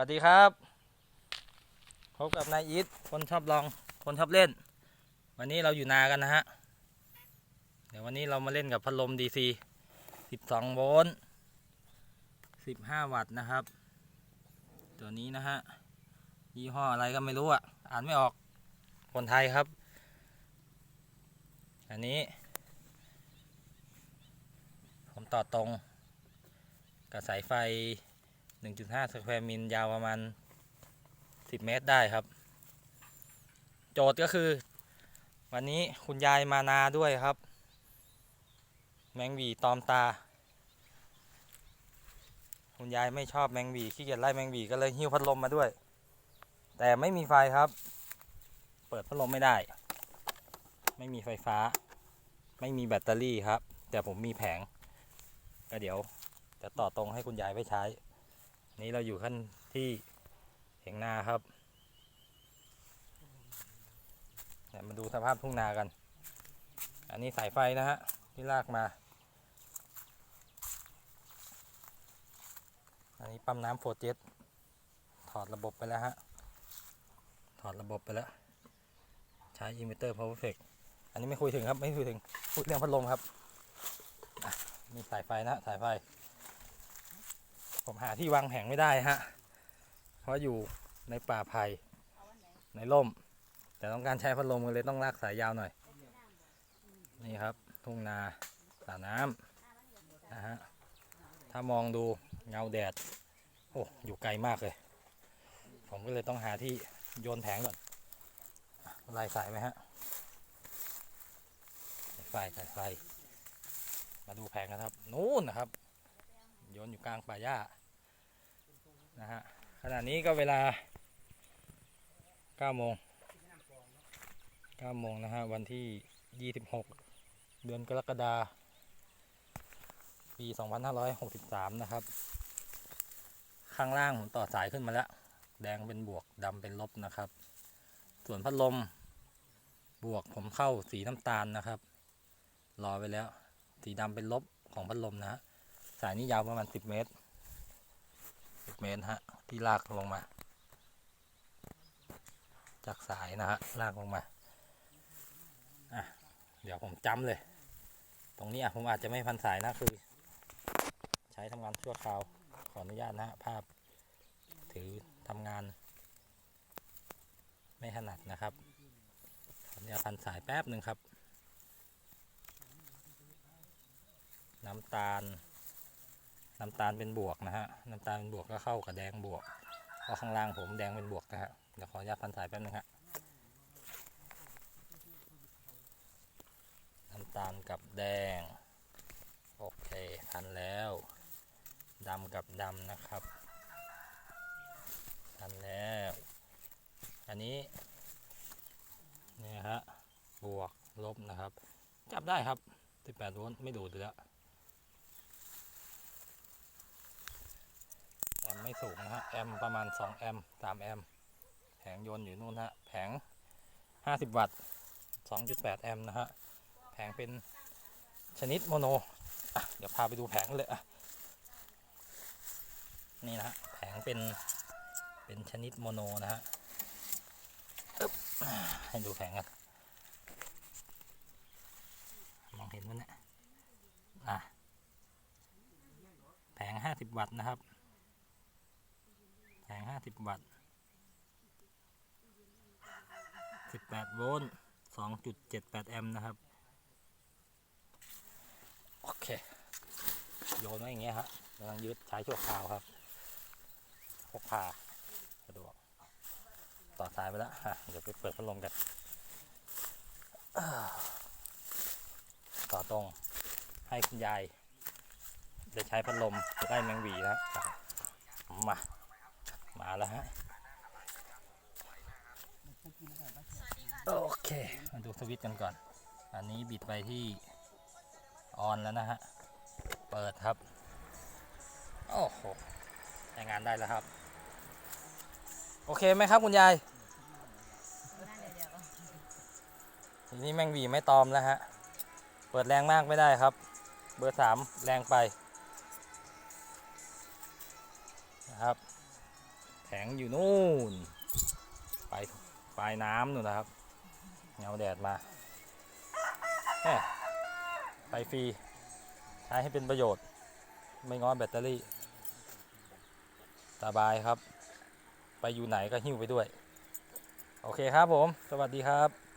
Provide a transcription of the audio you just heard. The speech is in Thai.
วัสดีครับพบกับนายอีทคนชอบลองคนชอบเล่น วันนี้เราอยู่นากันนะฮะเดี๋ยววันนี้เรามาเล่นกับพัดลม DC 12 โวลต์ 15 วัตต์นะครับ ตัวนี้นะฮะยี่ห้ออะไรก็ไม่รู้อะอ่านไม่ออกคนไทยครับ อันนี้ ผมต่อตรงกับสายไฟ 1.5 สแควร์มิลยาวประมาณ 10 เมตรได้ครับ โจทย์ก็คือ วันนี้คุณยายมานาด้วยครับ แมงวีตอมตา คุณยายไม่ชอบแมงวีขี้เกียจไล่แมงวีก็เลยหิ้วพัดลมมาด้วย แต่ไม่มีไฟครับ เปิดพัดลมไม่ได้ ไม่มีไฟฟ้า ไม่มีแบตเตอรี่ครับ แต่ผมมีแผงก็เดี๋ยวจะต่อตรงให้คุณยายไปใช้ นี้เราอยู่ขั้นที่เถียงนาครับเดี๋ยวมาดูสภาพทุ่งนากัน อันนี้สายไฟนะฮะที่ลากมา อันนี้ปั๊มน้ำโฟร์เจ็ตถอดระบบไปแล้วฮะ ถอดระบบไปแล้ว ใช้อินเวอร์เตอร์พาวเวอร์เฟกอันนี้ไม่คุยถึงครับ ไม่คุยถึงพูดเรื่องพัดลมครับ มีสายไฟนะสายไฟ ผมหาที่วางแผงไม่ได้ฮะ เพราะอยู่ในป่าไผ่ในร่ม แต่ต้องการใช้พัดลมก็เลยต้องลากสายยาวหน่อย นี่ครับ ทุ่งนาสระน้ำนะฮะ ถ้ามองดูเงาแดด โอ้อยู่ไกลมากเลย ผมก็เลยต้องหาที่โยนแผงก่อนอะไล่สายไหมฮะไฟสายไฟ มาดูแผงกันครับ นู่นนะครับ โยนอยู่กลางป่าหญ้า นะฮะขณะนี้ก็เวลา9โมง9โมงนะฮะวันที่ 26 เดือนกรกฎาปี 2563 นะครับ ข้างล่างผมต่อสายขึ้นมาแล้ว แดงเป็นบวกดำเป็นลบนะครับ ส่วนพัดลมบวกผมเข้าสีน้ำตาลนะครับ รอไว้แล้ว สีดำเป็นลบของพัดลมนะฮะสายนี้ยาวประมาณ 10 เมตร เมตรฮะที่ลากลงมา จากสายนะฮะลากลงมาอะเดี๋ยวผมจำเลย ตรงนี้อะผมอาจจะไม่พันสายนะคือ ใช้ทำงานชั่วคราวขออนุญาตนะฮะภาพ ถือทำงาน ไม่ถนัดนะครับขออนุญาตพันสายแป๊บหนึ่งครับ น้ำตาล น้ำตาลเป็นบวกนะฮะ น้ำตาลเป็นบวกก็เข้ากับแดงบวกเพราะข้างล่างผมแดงเป็นบวกนะฮะ เดี๋ยวขออนุญาตพันสายแป๊บนึงฮะ น้ำตาลกับแดง โอเคพันแล้วดำกับดำนะครับพันแล้ว อันนี้เนี่ยฮะ บวกลบนะครับ จับได้ครับ 18โวลต์ไม่ดูดอยู่แล้ว แอมป์ ไม่สูงนะฮะแอมประมาณ 2 แอมป์3แอมป์แผงยนต์อยู่นู่นฮะแผง 50 วัตต์2.8 แอมป์นะฮะแผงเป็นชนิดโมโนอะเดี๋ยวพาไปดูแผงเลยอะนี่นะฮะแผงเป็นเป็นชนิดโมโนนะฮะให้ดูแผงกันมองเห็นมั้ยเนี่ยอะแผง 50 วัตต์นะครับ แผง50วัตต์18โวลต์2.78แอมป์นะครับ โอเค โยนไว้อย่างเงี้ยฮะกำลังยึดใช้ชั่วคราวครับพกพาสะดวก ต่อสายไปแล้วอะเดี๋ยวไปเปิดพัดลมกัน ต่อตรงให้คุณยายได้ใช้พัดลมได้แมงหวีแล้วมา มาแล้วฮะ โอเค มาดูสวิตกันก่อน อันนี้บิดไปที่ออนแล้วนะฮะ เปิดครับ โอ้โหใช้งานได้แล้วครับ โอเคไหมครับคุณยายทีนี้แมงวีไม่ตอมแล้วฮะ เปิดแรงมากไม่ได้ครับ เบอร์สามแรงไป แข็งอยู่นู่นปลายปลายน้ำนู่นนะครับ เงาแดดมาไปฟรีใช้ให้เป็นประโยชน์ ไม่ง้อแบตเตอรี่ สบายครับ ไปอยู่ไหนก็หิ้วไปด้วย โอเคครับผม สวัสดีครับ